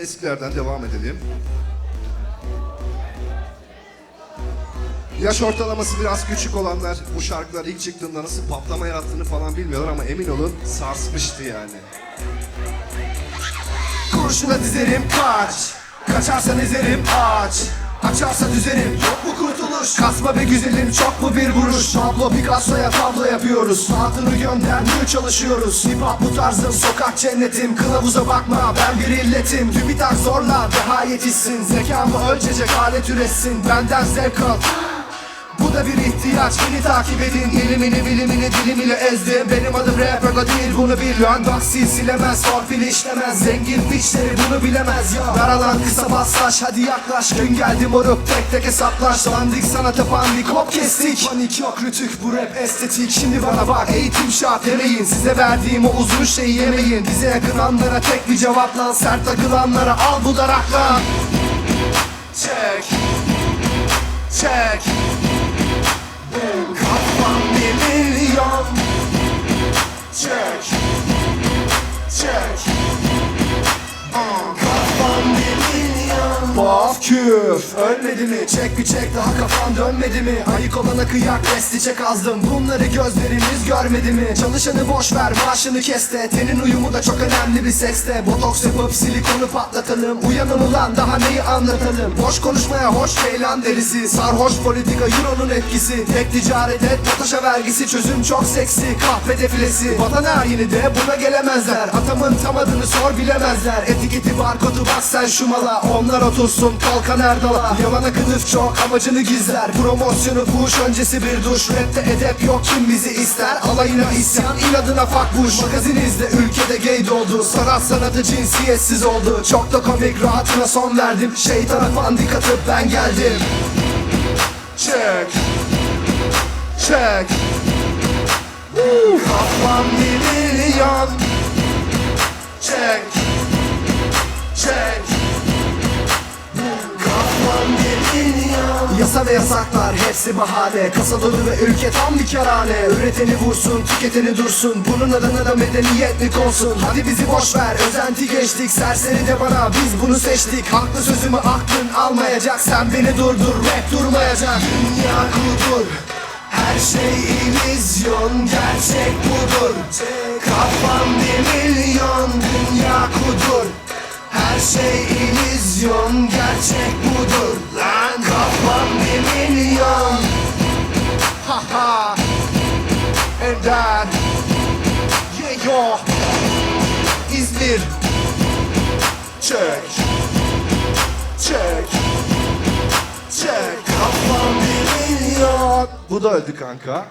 Eskilerden devam edelim. Yaş ortalaması biraz küçük olanlar bu şarkılar ilk çıktığında nasıl patlama yarattığını falan bilmiyorlar ama emin olun sarsmıştı yani. Kurşuna dizerim kaç Kaçarsan ezerim aç Açarsa düzerim yok mu kurtuluş? Kasma be güzelim çok mu bir vuruş? Pablo Picasso'ya tablo yapıyoruz. Saatini göndermiyor çalışıyoruz. Hip hop bu tarzım sokak cennetim. Kılavuza bakma ben bir illetim. TÜBİTAK zorla daha yetişsin. Zekamı ölçecek alet üretsin. Benden zevk al bu da bir ihtiyaç. Beni takip edin. İlimini bilimini dilim ile ezdim Benim adım rapper da değil bunu bil Lan bak silsilemez torpil işlemez. Zengin piçleri bunu bilemez. Ya Daralan kısa passaş hadi yaklaş. Gün geldi moruk tek tek hesaplaş. Landik sanata pandik hop kestik. Panik yok rütük bu rap estetik. Şimdi bana bak eğitim şart demeyin. Size verdiğim o uzun şeyi yemeyin. Bize yakınanlara tek bir cevap lan. Sert takılanlara al bu daraklan Check Check Kafam bir milyon. Çek Baf küf. Ölmedi mi? Çek bir çek daha kafan dönmedi mi? Ayık olana kıyak resti çek azdım. Bunları gözleriniz görmedi mi? Çalışanı boş ver maaşını kes de. Tenin uyumu da çok önemli bir sekste Botoks yapıp silikonu patlatalım. Uyanın ulan daha neyi anlatalım? Boş konuşmaya hoş ceylan derisi. Sarhoş politika euronun etkisi. Tek ticaret et potaşa vergisi. Çözüm çok seksi kahve defilesi. Vatan haini de buna gelemezler. Atamın tam adını sor bilemezler. Etiketi barkodu bas sen şu mala. Onlar otursun kalkan erdala. Yalana kılıf çok amacını gizler. Promosyonu fuş öncesi bir duş. Rapte edep yok kim bizi ister? Alayına isyan inadına fuck bush. Magazin izle ülkede gay doldu. Sanat sanatı cinsiyetsiz oldu. Çok da komik rahatına son verdim. Şeytana pandik atıp ben geldim. Check. Woo. Kafam bir Yasa ve yasaklar hepsi bahane. Kasa dolu ve ülke tam bir kerane Üreteni vursun tüketeni dursun. Bunun adına da medeniyetlik olsun. Hadi bizi boş ver özenti geçtik. Serseri de bana biz bunu seçtik. Haklı sözümü aklın almayacak. Sen beni durdur rap durmayacak. Dünya kudur. Her şey illüzyon, gerçek budur. Kafam bir milyon, dünya kudur. Her şey illüzyon, gerçek budur Kafam bir milyon. Ha ha. And Yeah yo. İzmir. Check Check Check Kafam bir milyon. Bu da öldü kanka.